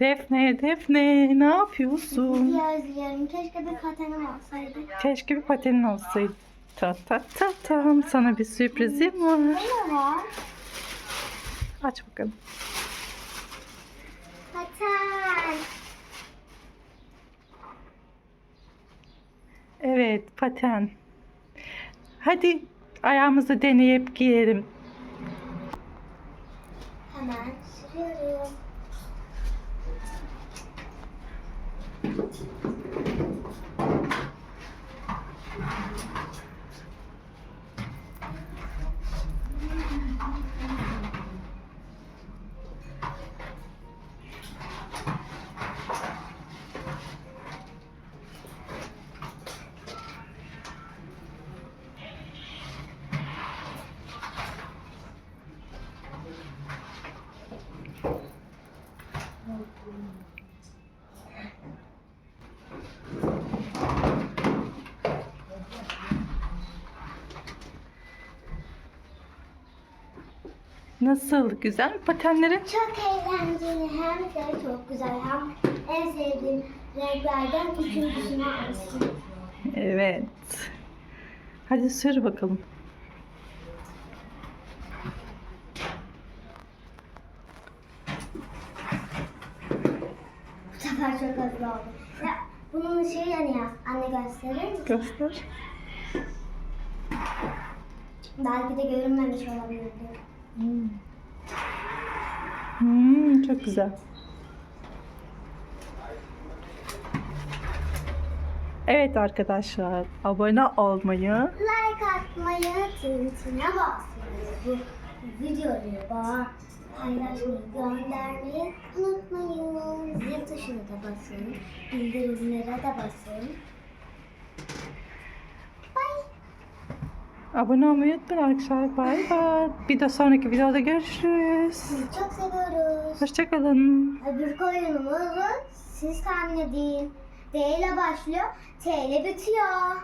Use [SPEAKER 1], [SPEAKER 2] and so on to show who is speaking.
[SPEAKER 1] Defne, Defne ne yapıyorsun?
[SPEAKER 2] Diğer özlüyorum. Keşke bir patenim olsaydı.
[SPEAKER 1] Keşke bir patenin olsaydı. Ta ta ta tam sana bir sürprizim var.
[SPEAKER 2] Ne var?
[SPEAKER 1] Aç bakalım.
[SPEAKER 2] Paten.
[SPEAKER 1] Evet paten. Hadi ayağımızı deneyip giyelim.
[SPEAKER 2] Hemen sürüyorum. どうぞ。
[SPEAKER 1] Nasıl? Güzel mi patenlerin?
[SPEAKER 2] Çok eğlenceli hem de çok güzel hem en sevdiğim renklerden üçüncüsünü almıştım.
[SPEAKER 1] Evet. Hadi sür bakalım.
[SPEAKER 2] Bu sefer çok hızlı oldu. Ya, bunun ışığı yanıyor. Anne gösterir misin?
[SPEAKER 1] Göster.
[SPEAKER 2] Belki de görünmemiş olabilir.
[SPEAKER 1] Hmm, çok güzel. Evet arkadaşlar, abone olmayı,
[SPEAKER 2] Like atmayı, tintine basmayı, bu videoyu bana paylaşmayı, göndermeyi unutmayın. Zil tuşuna da basın, bildirimlere de basın.
[SPEAKER 1] Abone olmayı unutmayın arkadaşlar. Bay bay. Bir de sonraki videoda görüşürüz.
[SPEAKER 2] Sizi çok seviyoruz.
[SPEAKER 1] Hoşçakalın.
[SPEAKER 2] Öbür oyunumuzu siz tahmin edin. D ile başlıyor, T ile bitiyor.